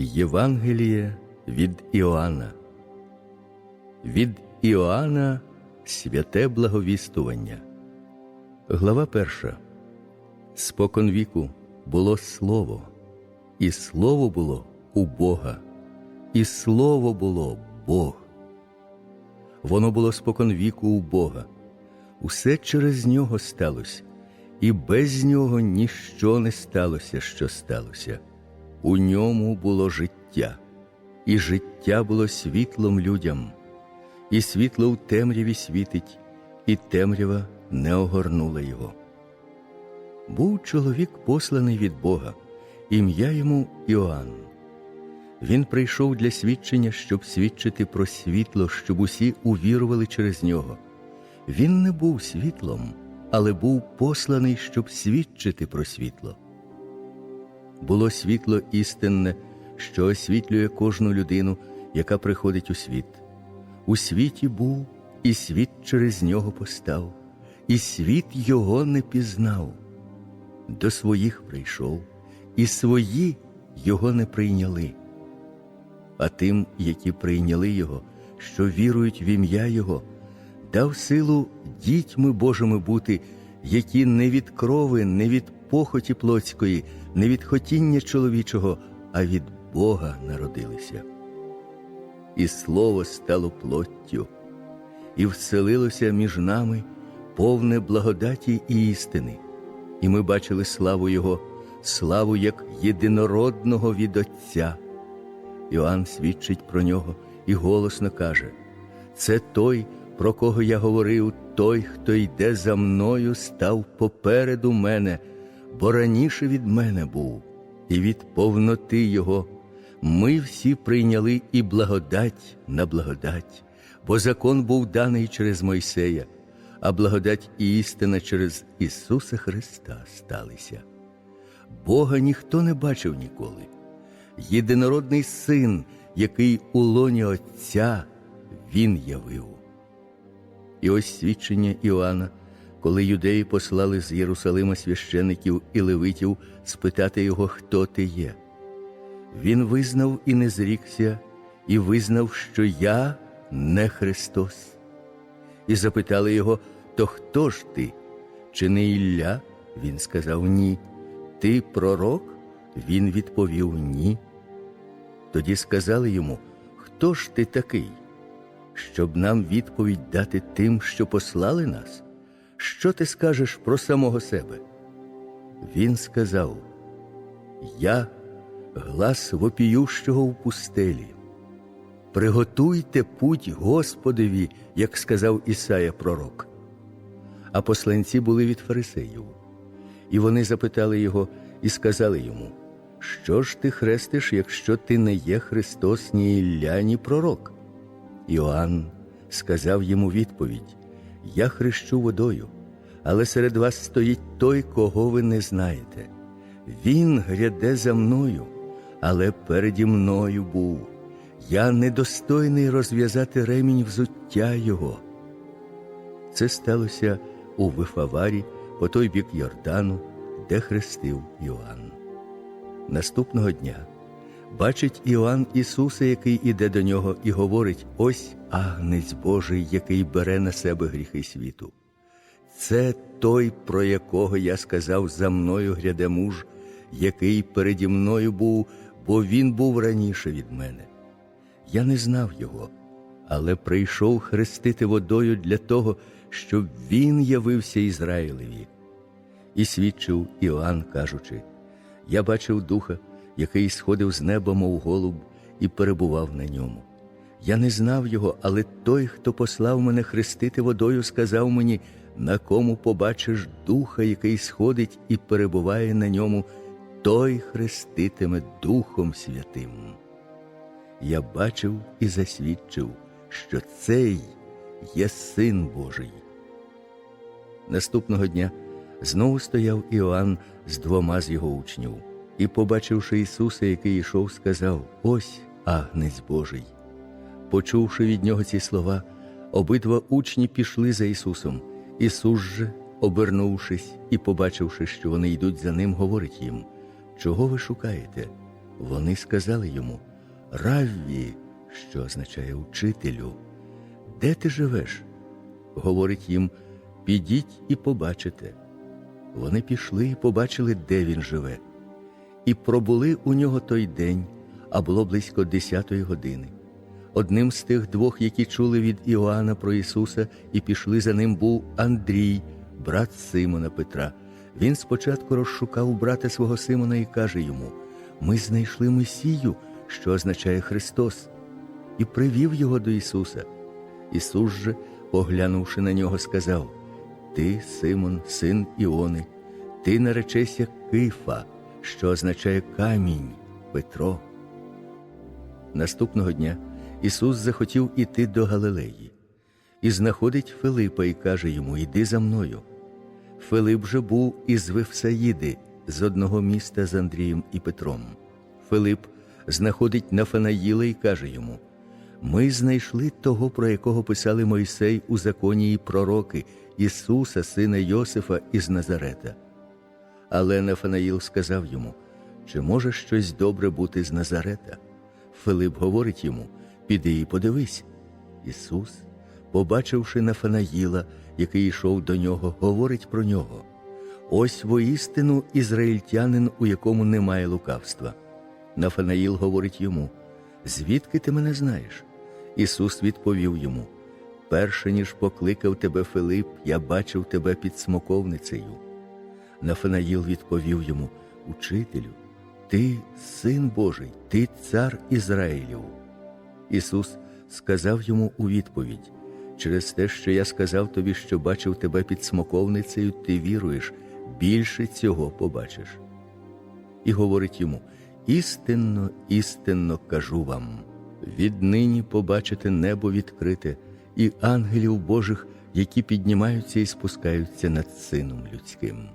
Євангеліє від Іоанна. Від Іоанна святе благовістування. Глава перша. Спокон віку було слово, і слово було у Бога, і слово було Бог. Воно було спокон віку у Бога. Усе через нього сталося, і без нього ніщо не сталося, що сталося. У ньому було життя, і життя було світлом людям, і світло в темряві світить, і темрява не огорнула його. Був чоловік посланий від Бога, ім'я йому Іоанн. Він прийшов для свідчення, щоб свідчити про світло, щоб усі увірували через нього. Він не був світлом, але був посланий, щоб свідчити про світло. Було світло істинне, що освітлює кожну людину, яка приходить у світ. У світі був, і світ через нього постав, і світ його не пізнав. До своїх прийшов, і свої його не прийняли. А тим, які прийняли його, що вірують в ім'я Його, дав силу дітьми Божими бути, які не від крови, не від похоті плотської, не від хотіння чоловічого, а від Бога народилися. І слово стало плоттю, і вселилося між нами повне благодаті і істини, і ми бачили славу Його, славу як єдинородного від Отця. Іоанн свідчить про нього і голосно каже: Це той, про кого я говорив, той, хто йде за мною, став попереду мене, бо раніше від мене був, і від повноти Його ми всі прийняли і благодать на благодать, бо закон був даний через Мойсея, а благодать і істина через Ісуса Христа сталися. Бога ніхто не бачив ніколи. Єдинородний син, який у лоні Отця Він явив. І ось свідчення Іоанна, коли юдеї послали з Єрусалима священиків і левитів спитати його, хто ти є. Він визнав і не зрікся, і визнав, що я не Христос. І запитали його, то хто ж ти? Чи не Ілля? Він сказав ні. Ти пророк? Він відповів ні. Тоді сказали йому, Хто ж ти такий? Щоб нам відповідь дати тим, що послали нас? Що ти скажеш про самого себе? Він сказав: Я глас вопіющого в пустелі. Приготуйте путь Господові, як сказав Ісая пророк. А посланці були від фарисеїв. І вони запитали його і сказали йому, Що ж ти хрестиш, якщо ти не є Христос, ні Ілля, ні пророк? Іоанн сказав йому відповідь: Я хрещу водою, але серед вас стоїть той, кого ви не знаєте. Він гряде за мною, але переді мною був. Я недостойний розв'язати ремінь взуття Його. Це сталося у Вифаварі по той бік Йордану, де хрестив Іоанн. Наступного дня бачить Іоанн Ісуса, який іде до нього, і говорить: ось агнець Божий, який бере на себе гріхи світу. Це той, про якого я сказав за мною гряде муж, який переді мною був, бо він був раніше від мене. Я не знав його, але прийшов хрестити водою для того, щоб він явився Ізраїлеві. І свідчив Іоанн, кажучи: Я бачив духа, який сходив з неба, мов голуб, і перебував на ньому. Я не знав його, але той, хто послав мене хрестити водою, сказав мені, на кому побачиш духа, який сходить і перебуває на ньому, той хреститиме Духом Святим. Я бачив і засвідчив, що цей є син Божий. Наступного дня знову стояв Іоанн з двома з його учнів, і, побачивши Ісуса, який йшов, сказав: Ось агнець Божий. Почувши від нього ці слова, обидва учні пішли за Ісусом. Ісус же, обернувшись і побачивши, що вони йдуть за ним, говорить їм: Чого ви шукаєте? Вони сказали йому Равві, що означає учителю, де ти живеш? Говорить їм Підіть і побачите. Вони пішли і побачили, де він живе, і пробули у нього той день, а було близько десятої години. Одним з тих двох, які чули від Іоанна про Ісуса і пішли за ним, був Андрій, брат Симона Петра. Він спочатку розшукав брата свого Симона і каже йому: Ми знайшли Месію, що означає Христос, і привів його до Ісуса. Ісус же, поглянувши на нього, сказав: Ти, Симон, син Іони, ти наречешся Кифа, що означає камінь, Петро. Наступного дня Ісус захотів іти до Галилеї і знаходить Филипа і каже йому: Іди за мною. Филип же був із Вифсаїди, з одного міста з Андрієм і Петром. Филип знаходить Нафанаїла і каже йому: Ми знайшли того, про якого писали Мойсей у законі і пророки, Ісуса, сина Йосифа із Назарета. Але Нафанаїл сказав йому: Чи може щось добре бути з Назарета? Филип говорить йому: Піди і подивись. Ісус, побачивши Нафанаїла, який йшов до нього, говорить про нього. Ось воістину ізраїльтянин, у якому немає лукавства. Нафанаїл говорить йому: Звідки ти мене знаєш? Ісус відповів йому: Перше ніж покликав тебе Филип, я бачив тебе під смоковницею. Нафанаїл відповів йому: Учителю, ти син Божий, ти цар Ізраїлів. Ісус сказав йому у відповідь: через те, що я сказав тобі, що бачив тебе під смоковницею, ти віруєш, більше цього побачиш. І говорить йому: істинно, істинно кажу вам: віднині побачите небо відкрите і ангелів Божих, які піднімаються і спускаються над Сином людським.